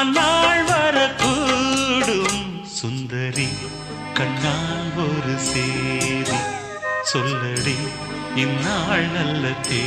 நான் நாள் வரக்கூடும். சுந்தரி கண்ணால் ஒரு சேரி சொல்லடி இந்நாள் நல்ல தே